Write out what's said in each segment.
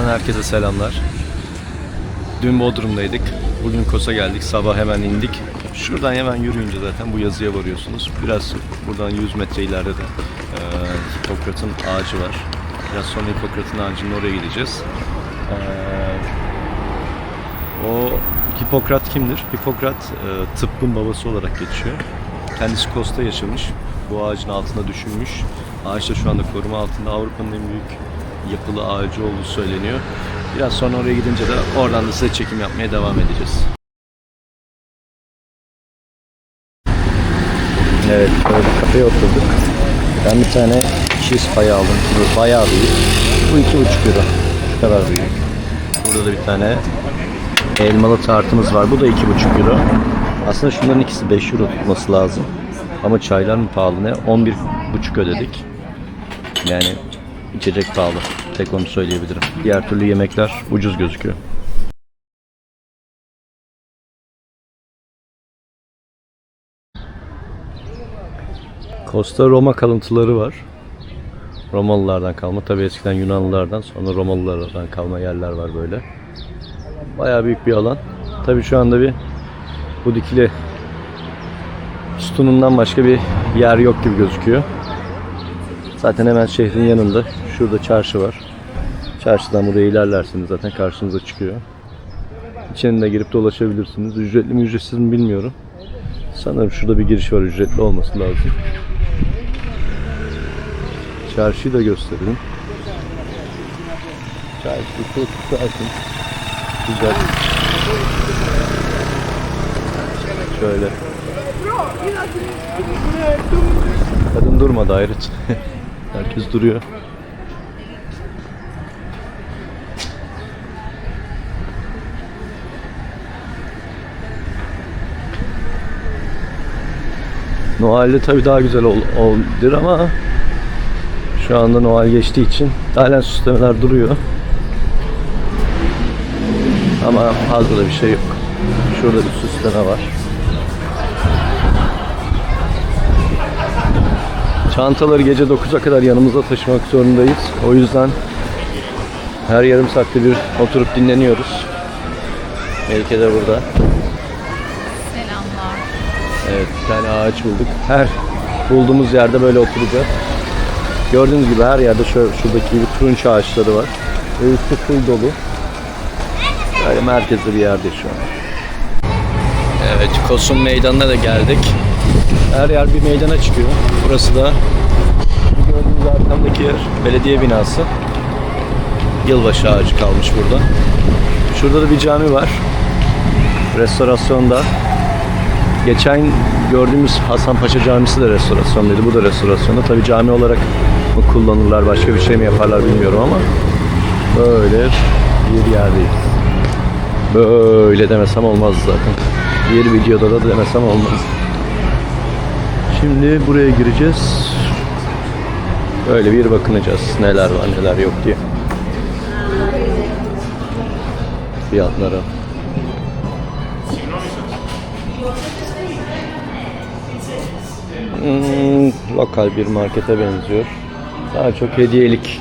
Kos'tan herkese selamlar. Dün Bodrum'daydık. Bugün Kos'a geldik. Sabah hemen indik. Şuradan hemen yürüyünce zaten bu yazıya varıyorsunuz. Biraz buradan 100 metre ileride de e, Hipokrat'ın ağacı var. Biraz sonra Hipokrat'ın ağacının oraya gideceğiz. E, o Hipokrat kimdir? Hipokrat e, tıbbın babası olarak geçiyor. Kendisi Kos'ta yaşamış. Bu ağacın altında düşünmüş. Ağaç da şu anda koruma altında Avrupa'nın en büyük yapılı ağacı olduğu söyleniyor. Biraz sonra oraya gidince de oradan da size çekim yapmaya devam edeceğiz. Evet, böyle bir kafeye oturduk. Ben bir tane cheese payı aldım. Bu bayağı büyük. Bu iki buçuk euro. Şu kadar büyük. Burada da bir tane elmalı tartımız var. Bu da iki buçuk euro. Aslında şunların ikisi 5 euro tutması lazım. Ama çaylar mı pahalı ne? 11 buçuk ödedik. Yani içecek pahalı. Tek onu söyleyebilirim. Diğer türlü yemekler ucuz gözüküyor. Costa Roma kalıntıları var. Romalılardan kalma. Tabii eskiden Yunanlılardan sonra Romalılardan kalma yerler var böyle. Bayağı büyük bir alan. Tabii şu anda bir bu dikili sütunundan başka bir yer yok gibi gözüküyor. Zaten hemen şehrin yanında şurada çarşı var. Çarşıdan buraya ilerlerseniz zaten karşınıza çıkıyor. İçine girip dolaşabilirsiniz. Ücretli mi ücretsiz mi bilmiyorum. Sanırım şurada bir giriş var ücretli olması lazım. Çarşıyı da gösterelim. Çarşı çok sakin. Güzel. Şöyle. Kadın durmadı ayrıca. Herkes duruyor. Noel'de tabii daha güzel ol, olabilir ama şu anda Noel geçtiği için halen süslemeler duruyor. Ama fazla da bir şey yok. Şurada bir süsleme var. Çantaları gece 9'a kadar yanımıza taşımak zorundayız. O yüzden her yarım saatte bir oturup dinleniyoruz. Melike de burada. Selamlar. Evet bir tane ağaç bulduk. Her bulduğumuz yerde böyle oturacağız. Gördüğünüz gibi her yerde şöyle, şuradaki gibi turunç ağaçları var. Ve üstü full dolu. Böyle merkezde bir yerde şu an. Evet Kosum Meydanı'na da geldik. Her yer bir meydana çıkıyor. Burası da gördüğünüz arkamdaki yer belediye binası. Yılbaşı ağacı kalmış burada. Şurada da bir cami var. Restorasyonda. Geçen gördüğümüz Hasan Paşa Camisi de restorasyondaydı. Bu da restorasyonda. Tabii cami olarak mı kullanırlar, başka bir şey mi yaparlar bilmiyorum ama böyle bir yerdeyiz. Böyle demesem olmaz zaten. Diğer videoda da demesem olmaz. Şimdi buraya gireceğiz. Böyle bir bakınacağız. Neler var neler yok diye. Fiyatlara. Hmm, lokal bir markete benziyor. Daha çok hediyelik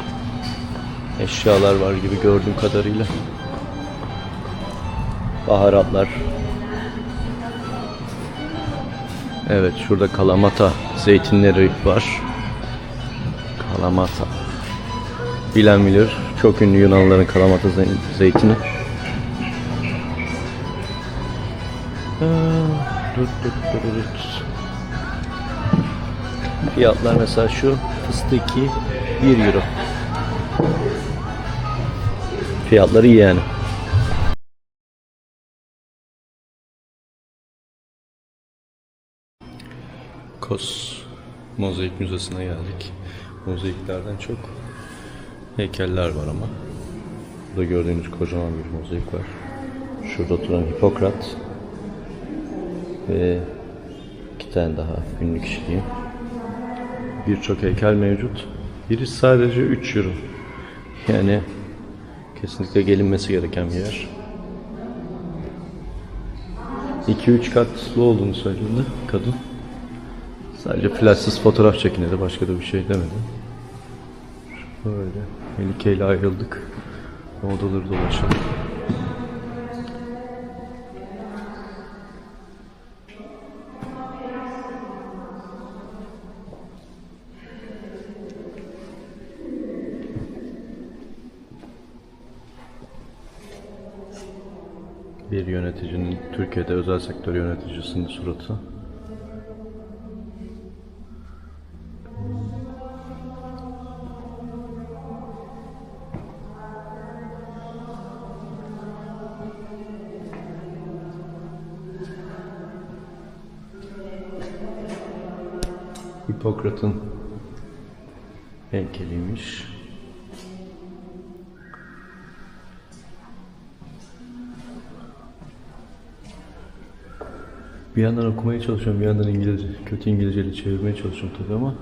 eşyalar var gibi gördüğüm kadarıyla. Baharatlar. Evet şurada kalamata zeytinleri var. Kalamata. Bilen bilir. Çok ünlü Yunanlıların kalamata zey- zeytini. Dur. Fiyatlar mesela şu fıstıki 1 euro. Fiyatları iyi yani. Kos Mozaik Müzesi'ne geldik. Mozaiklerden çok heykeller var ama. Burada gördüğünüz kocaman bir mozaik var. Şurada oturan Hipokrat ve iki tane daha ünlü kişiliği. Birçok heykel mevcut. Biri sadece 3 euro. Yani kesinlikle gelinmesi gereken bir yer. 2-3 katlı olduğunu söyledi kadın. Sadece flashsız fotoğraf çekin dedi. Başka da bir şey demedi. Böyle Melike ile ayrıldık. Odaları dolaşalım. Bir yöneticinin Türkiye'de özel sektör yöneticisinin suratı. Hipokrat'ın heykeliymiş. Bir yandan okumaya çalışıyorum, bir yandan İngilizce, kötü İngilizceyle çevirmeye çalışıyorum tabii ama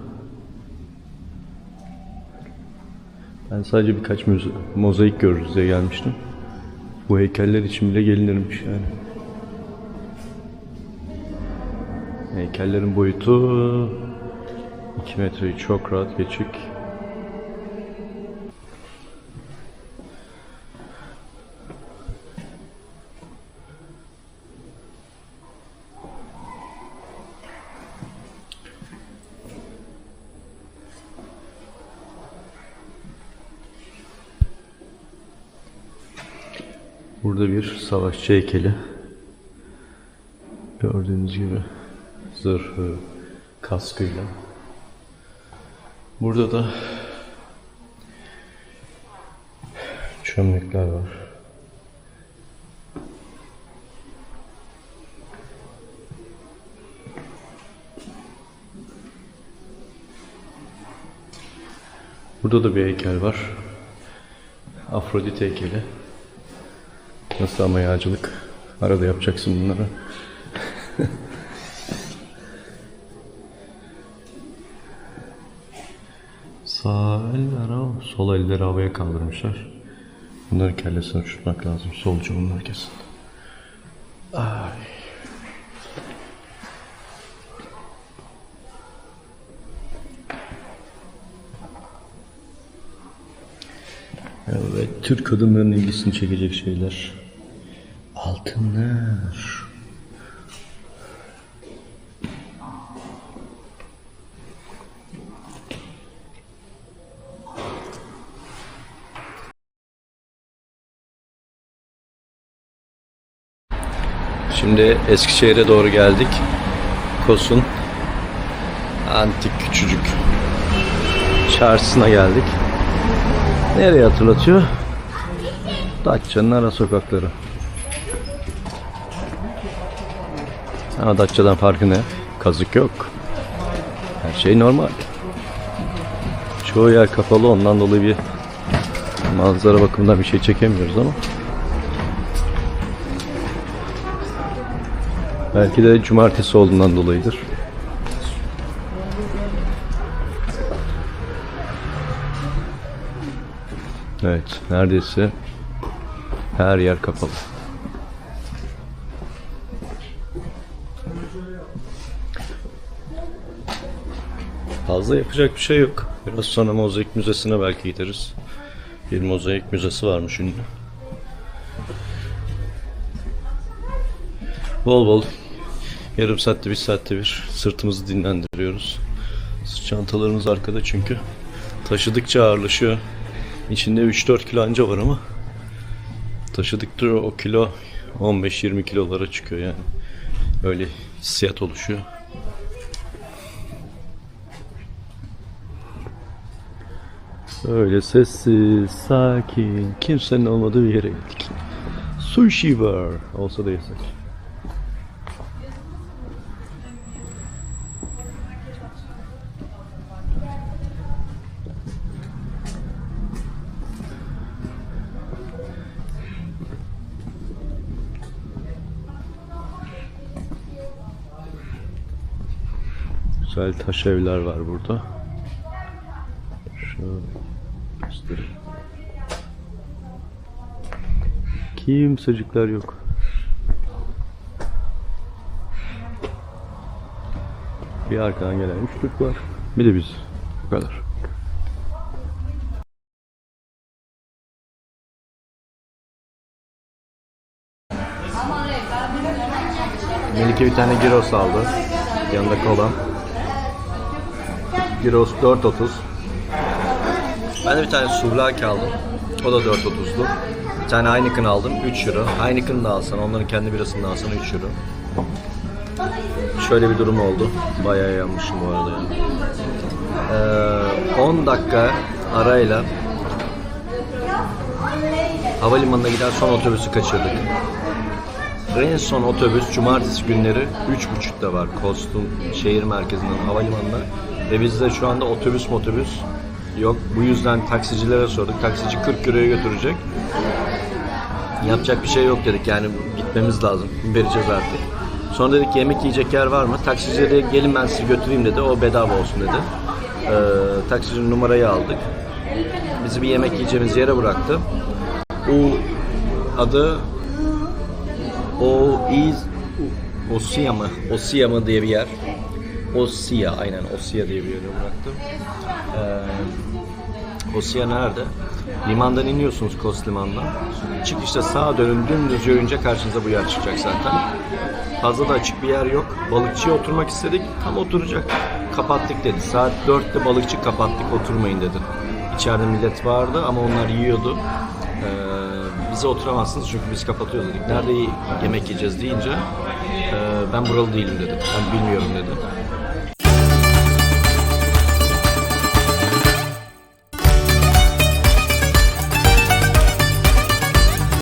ben sadece birkaç mozaik görürüz diye gelmiştim. Bu heykeller için bile gelinirmiş yani. Heykellerin boyutu 2 metreyi çok rahat geçik. Burada bir savaşçı heykeli. Gördüğünüz gibi zırhı, kaskıyla. Burada da çömlekler var. Burada da bir heykel var. Afrodit heykeli. Nasıl ama yağcılık? Arada yapacaksın bunları. Sağ eller hava, sol elleri havaya kaldırmışlar. Bunların kellesini uçurtmak lazım. Solcu bunlar kesin. Ay. Evet, Türk kadınlarının ilgisini çekecek şeyler. Altınlar. Şimdi Eskişehir'e doğru geldik. Kos'un antik küçücük çarşısına geldik. Nereye hatırlatıyor? Datça'nın ara sokakları. Ama Datça'dan farkı ne? Kazık yok. Her şey normal. Çoğu yer kapalı ondan dolayı bir manzara bakımından bir şey çekemiyoruz ama. Belki de cumartesi olduğundan dolayıdır. Evet, neredeyse her yer kapalı. Fazla yapacak bir şey yok. Biraz sonra mozaik müzesine belki gideriz. Bir mozaik müzesi varmış ünlü. Bol bol yarım saatte bir saatte bir sırtımızı dinlendiriyoruz. Çantalarımız arkada çünkü taşıdıkça ağırlaşıyor. İçinde 3-4 kilo anca var ama taşıdıkça o kilo 15-20 kilolara çıkıyor yani. Öyle hissiyat oluşuyor. Öyle sessiz, sakin, kimsenin olmadığı bir yere gittik. Sushi var. Olsa da yesek. güzel taş evler var burada. Şu işte. Kimsecikler yok. Bir arkadan gelen üç var. Bir de biz. Bu kadar. Melike bir tane Giros aldı. Yanında kola. Gyros 4.30. Ben de bir tane souvlaki aldım. O da 4.30'lu. Bir tane Heineken aldım 3 euro. Heineken de alsan, onların kendi birasını da alsan 3 euro. Şöyle bir durum oldu. Bayağı yanmışım bu arada ya. Ee, 10 dakika arayla havalimanına giden son otobüsü kaçırdık. En son otobüs cumartesi günleri 3.30'da var Kostum şehir merkezinden havalimanına. Ve bizde şu anda otobüs otobüs yok. Bu yüzden taksicilere sorduk. Taksici 40 euroya götürecek. Yapacak bir şey yok dedik yani gitmemiz lazım. Vereceğiz artık. Sonra dedik ki yemek yiyecek yer var mı? Taksici gelin ben sizi götüreyim dedi. O bedava olsun dedi. Ee, taksicinin numarayı aldık. Bizi bir yemek yiyeceğimiz yere bıraktı. O adı o mı? Osia mı diye bir yer. Osia aynen Osia diye bir yere bıraktım. Ee, Osia nerede? Limandan iniyorsunuz Kos Liman'dan. Çıkışta sağa dönün dümdüz yürüyünce karşınıza bu yer çıkacak zaten. Fazla da açık bir yer yok. Balıkçıya oturmak istedik. Tam oturacak. Kapattık dedi. Saat 4'te balıkçı kapattık oturmayın dedi. İçeride millet vardı ama onlar yiyordu. Ee, bize oturamazsınız çünkü biz kapatıyoruz dedik. Nerede yemek yiyeceğiz deyince e, ben buralı değilim dedi. Ben bilmiyorum dedi.